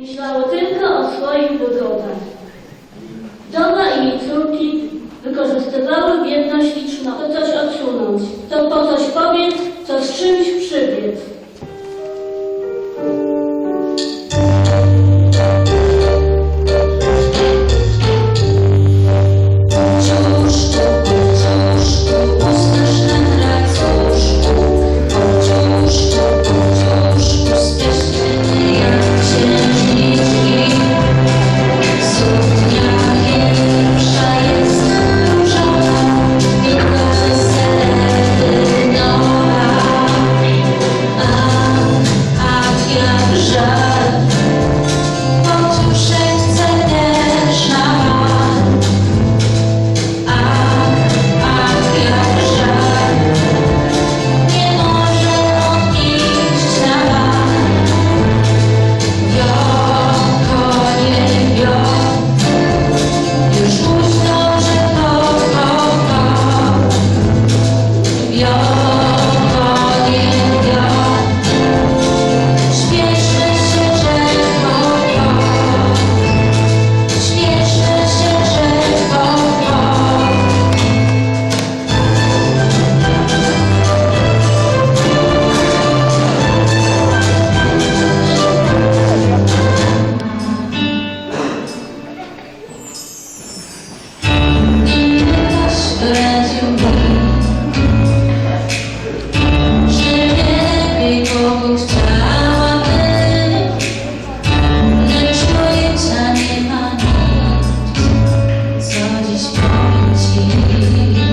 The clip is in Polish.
Myślały tylko o swoich wygodach. Wdowa i jej córki wykorzystywały biedność liczną, to coś odsunąć, to po coś pobiec, co z czymś przybiec. see.